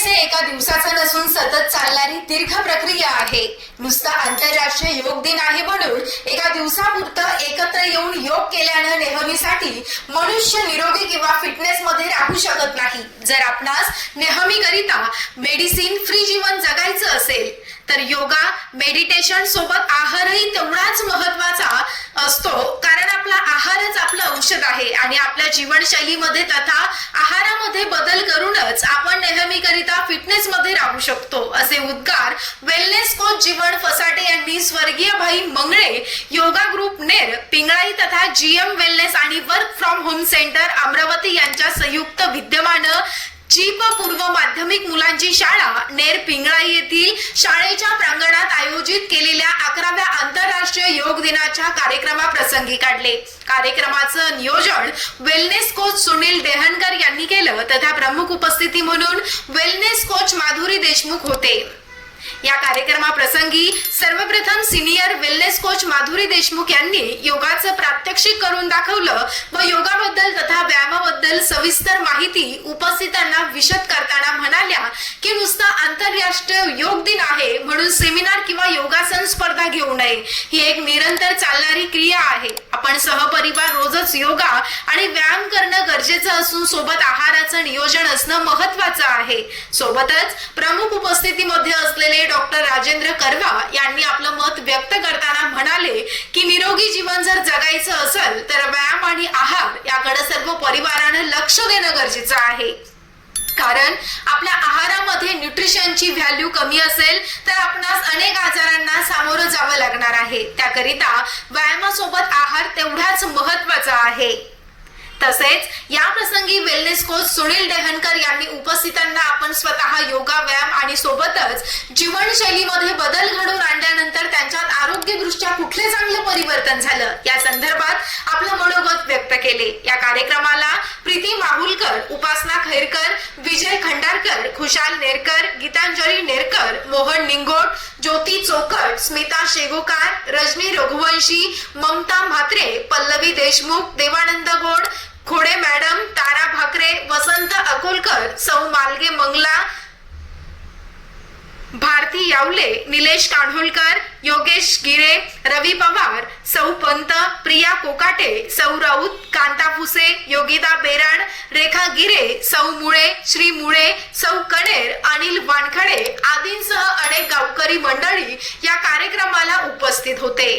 Fitness हे एका दिवसाचं नसून सतत चालणारी दीर्घ प्रक्रिया आहे. नुसता आंतरराष्ट्रीय योग दिन आहे म्हणून एका दिवसापुरतं एकत्र येऊन योग केल्यानं नेहमीसाठी मनुष्य निरोगी किंवा फिटनेस मध्ये राहू शकत नाही. जर आपणास नेहमी करिता मेडिसिन फ्री जीवन जगायचं असेल तर योगा मेडिटेशन सोबत आहारही तेवढाच महत्त्वाचा असतो कारण आपला आहारच आपलं औषध आहे आणि आपल्या जीवनशैलीमध्ये तथा आहारामध्ये बदल करूनच आपण नेहमीकरिता करीत शकतो असे उद्गार वेलनेस कोच जीवन फसाटे यांनी स्वर्गीय भाई मंगळे योगा ग्रुप नेर पिंगळाई तथा जीएम वेलनेस आणि work from home centre Amravati यांच्या संयुक्त विद्यमान जीप पूर्व माध्यमिक मुलांची शाळा नेर पिंगळाई येथील शाळेच्या प्रांगणात आयोजित केलेल्या अकराव्या आंतरराष्ट्रीय योग दिनाच्या कार्यक्रमाप्रसंगी काढले. कार्यक्रमाचं नियोजन वेलनेस कोच सुनील देहनकर यांनी केलं तथा प्रमुख उपस्थिती म्हणून वेलनेस कोच माधुरी देशमुख होते. या कार्यक्रमाप्रसंगी सर्वप्रथम senior wellness coach Madhuri Deshmukh यांनी योगाचं प्रात्यक्षिक करून दाखवलं व योगाबद्दल तथा व्यायामाबद्दल सविस्तर माहिती उपस्थितांना विशद करताना म्हणाले. की नुसता आंतरराष्ट्रीय योग दिन आहे म्हणून सेमिनार किंवा योगासन स्पर्धा घेऊ नये. ही एक निरंतर चालणारी क्रिया आहे. आपण सहपरिवार रोजच योगा आणि व्यायाम करणं गरजेचं असून सोबत आहाराचं नियोजन असणं महत्वाचं आहे. सोबतच प्रमुख उपस्थितीमध्ये असलेले डॉक्टर राजेंद्र कर्वा यांनी आपलं मत व्यक्त करताना म्हणाले की निरोगी जीवन जर जगायचं असेल तर व्यायाम आणि आहार याकडे सर्व परिवारानं लक्ष देणं गरजेचं आहे. कारण आपल्या आहारामध्ये न्यूट्रिशनची व्हॅल्यू कमी असेल तर आपणास अनेक आजारांना सामोरं जावं लागणार आहे. त्याकरिता व्यायामासोबत आहार तेवढाच महत्त्वाचा आहे. तसेच या प्रसंगी वेलनेस कोच सुनील डेहनकर यांनी उपस्थितांना आपण स्वतः योगा व्यायाम आणि सोबतच जीवनशैलीमध्ये बदल घडवून आणल्यानंतर त्यांच्यात आरोग्यदृष्ट्या कुठले चांगलं परिवर्तन झालं? या संदर्भात आपलं मनोगत व्यक्त केले. या कार्यक्रमाला उपासना खैरकर विजय खंडारकर खुशाल नेरकर गीतांजली नेरकर मोहन निंगोट ज्योती चोकट स्मिता शेगोकार रजनी रघुवंशी ममता म्हात्रे पल्लवी देशमुख देवानंद गोड खोडे मॅडम तारा भाकरे वसंत अकोलकर सौ मालगे मंगला भारती यावले निलेश कान्होलकर योगेश गिरे रवी पवार सौ पंत प्रिया कोकाटे सौ राऊत कांता फुसे योगिता बेराड रेखा गिरे सौ मुळे श्री मुळे सौ कणेर अनिल वानखडे आदींसह अनेक गावकरी मंडळी या कार्यक्रमाला उपस्थित होते.